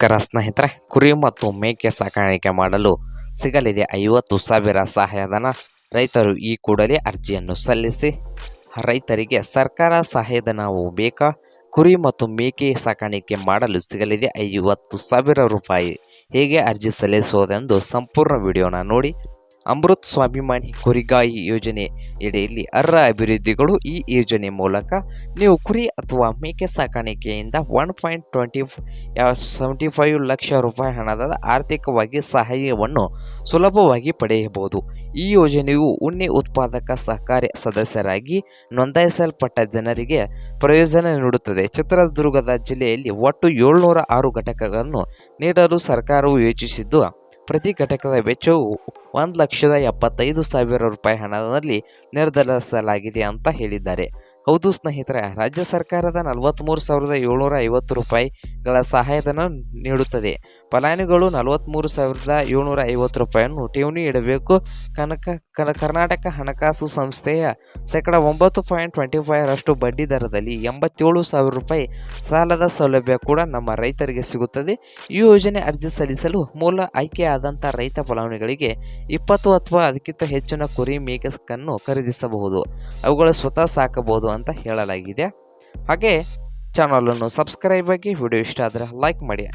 ನಮಸ್ಕಾರ ಸ್ನೇಹಿತರೆ, ಕುರಿ ಮತ್ತು ಮೇಕೆ ಸಾಕಾಣಿಕೆ ಮಾಡಲು ಸಿಗಲಿದೆ ಐವತ್ತು ಸಾವಿರ ಸಹಾಯಧನ. ರೈತರು ಈ ಕೂಡಲೇ ಅರ್ಜಿಯನ್ನು ಸಲ್ಲಿಸಿ, ರೈತರಿಗೆ ಸರ್ಕಾರ ಸಹಾಯಧನವು ಬೇಕಾ? ಕುರಿ ಮತ್ತು ಮೇಕೆ ಸಾಕಾಣಿಕೆ ಮಾಡಲು ಸಿಗಲಿದೆ ಐವತ್ತು ಸಾವಿರ ರೂಪಾಯಿ. ಹೇಗೆ ಅರ್ಜಿ ಸಲ್ಲಿಸುವುದೆಂದು ಸಂಪೂರ್ಣ ವಿಡಿಯೋನ ನೋಡಿ. ಅಮೃತ್ ಸ್ವಾಭಿಮಾನಿ ಕುರಿಗಾಯಿ ಯೋಜನೆ ಎಡೆಯಲ್ಲಿ ಅರ್ಹ ಅಭಿವೃದ್ಧಿಗಳು ಈ ಯೋಜನೆ ಮೂಲಕ ನೀವು ಕುರಿ ಅಥವಾ ಮೇಕೆ ಸಾಕಾಣಿಕೆಯಿಂದ one point twenty seventy five lakh ರೂಪಾಯಿ ಹಣದ ಆರ್ಥಿಕವಾಗಿ ಸಹಾಯವನ್ನು ಸುಲಭವಾಗಿ ಪಡೆಯಬಹುದು. ಈ ಯೋಜನೆಯು ಉಣ್ಣೆ ಉತ್ಪಾದಕ ಸಹಕಾರಿ ಸದಸ್ಯರಾಗಿ ನೋಂದಾಯಿಸಲ್ಪಟ್ಟ ಜನರಿಗೆ ಪ್ರಯೋಜನ ನೀಡುತ್ತದೆ. ಚಿತ್ರದುರ್ಗದ ಜಿಲ್ಲೆಯಲ್ಲಿ ಒಟ್ಟು ಏಳ್ನೂರ ಆರು ಘಟಕಗಳನ್ನು ನೀಡಲು ಸರ್ಕಾರವು ಯೋಚಿಸಿದ್ದು ಪ್ರತಿ ಘಟಕದ ವೆಚ್ಚವು ಒಂದು ಲಕ್ಷದ ಎಪ್ಪತ್ತೈದು ಸಾವಿರ ರೂಪಾಯಿ ಹಣದಲ್ಲಿ ನಿರ್ಧರಿಸಲಾಗಿದೆ ಅಂತ ಹೇಳಿದ್ದಾರೆ. ಹೌದು ಸ್ನೇಹಿತರೆ, ರಾಜ್ಯ ಸರ್ಕಾರದ ನಲವತ್ತ್ಮೂರು ಸಾವಿರದ ಏಳ್ನೂರ ಐವತ್ತು ರೂಪಾಯಿಗಳ ಸಹಾಯಧನ ನೀಡುತ್ತದೆ. ಫಲಾನುಗಳು ನಲವತ್ತ್ಮೂರು ಸಾವಿರದ ಏಳ್ನೂರ ಐವತ್ತು ರೂಪಾಯಿಯನ್ನು ಠೇವಣಿ ಇಡಬೇಕು. ಕನಕ ಕನ ಕರ್ನಾಟಕ ಹಣಕಾಸು ಸಂಸ್ಥೆಯ ಶೇಕಡ ಒಂಬತ್ತು ಪಾಯಿಂಟ್ ಟ್ವೆಂಟಿ ಫೈವ್ರಷ್ಟು ಬಡ್ಡಿ ದರದಲ್ಲಿ ಎಂಬತ್ತೇಳು ಸಾವಿರ ರೂಪಾಯಿ ಸಾಲದ ಸೌಲಭ್ಯ ಕೂಡ ನಮ್ಮ ರೈತರಿಗೆ ಸಿಗುತ್ತದೆ. ಈ ಯೋಜನೆ ಅರ್ಜಿ ಸಲ್ಲಿಸಲು ಮೂಲ ಆಯ್ಕೆಯಾದಂಥ ರೈತ ಫಲಾನುಭವಿಗಳಿಗೆ ಇಪ್ಪತ್ತು ಅಥವಾ ಅದಕ್ಕಿಂತ ಹೆಚ್ಚಿನ ಕುರಿ ಮೇಕೆಸ್ಕನ್ನು ಖರೀದಿಸಬಹುದು. ಅವುಗಳ ಸ್ವತಃ ಸಾಕಬಹುದು ಅಂತ ಹೇಳಲಾಗಿದೆ. ಹಾಗೆ ಚಾನಲನ್ನು ಸಬ್ಸ್ಕ್ರೈಬ್ ಆಗಿ ವಿಡಿಯೋ ಇಷ್ಟ ಆದರೆ ಲೈಕ್ ಮಾಡಿ.